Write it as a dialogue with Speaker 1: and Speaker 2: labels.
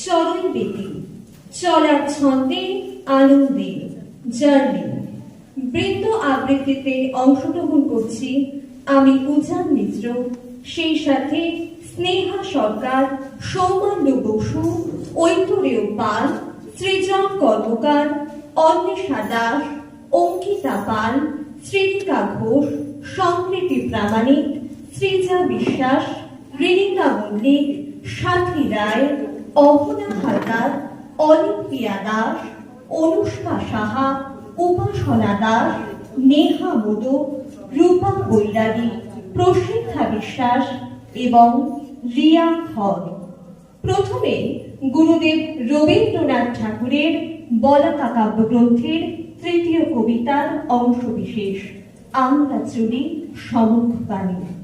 Speaker 1: চরণ বেদি চলার ছন্দে আনন্দে জার্নি বৃন্দ আবৃত্তিতে অংশগ্রহণ করছি আমি উজান মিত্র, সেই সাথে স্নেহা সরকার, সৌমান্য বসু ঐতরেয় পাল, সৃজন কর্মকার, অন্বেষা দাস, অঙ্কিতা পাল শ্রীরিকা ঘোষ সংকৃতি প্রামাণিক শ্রীজা বিশ্বাস রিনিকা মল্লিক, সাথী রায় অহনা হালদার অলিম্পিয়া দাস, অনুষ্কা সাহা, উপাসনা দাস, নেহা মোদক রূপা বৈরাগী প্রসিদ্ধা বিশ্বাস এবং রিয়া হল প্রথমে গুরুদেব রবীন্দ্রনাথ ঠাকুরের বলাকা কাব্যগ্রন্থের তৃতীয় কবিতার অংশবিশেষ আমরা চলি সমুখ বাণী।